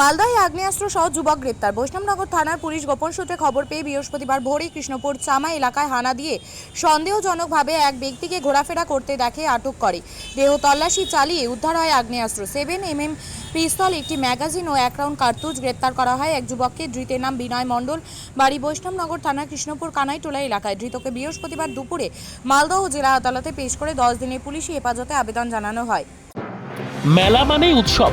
মালদায় আগ্নেয়াস্ত্র সহ যুবক গ্রেপ্তার। বৈষ্ণবনগর থানার পুলিশ গোপন সূত্রে খবর পেয়ে বৃহস্পতিবার ভোরে কৃষ্ণপুর চামা এলাকায় হানা দিয়ে সন্দেহজনকভাবে এক ব্যক্তিকে ঘোরাফেরা করতে দেখে আটক করে। দেহ তল্লাশি চালিয়ে উদ্ধার হয় আগ্নেয়াস্ত্র। সেভেন এম এম পিস্তল, একটি ম্যাগাজিন ও এক রাউন্ড কার্তুজ গ্রেপ্তার করা হয় এক যুবককে। ধৃতের নাম বিনয় মণ্ডল। বাড়ি বৈষ্ণবনগর থানার কৃষ্ণপুর কানাইটোলা এলাকায়। ধৃতকে বৃহস্পতিবার দুপুরে মালদহ জেলা আদালতে পেশ করে দশ দিনের পুলিশি হেফাজতে আবেদন জানানো হয়। মেলা মানেই উৎসব।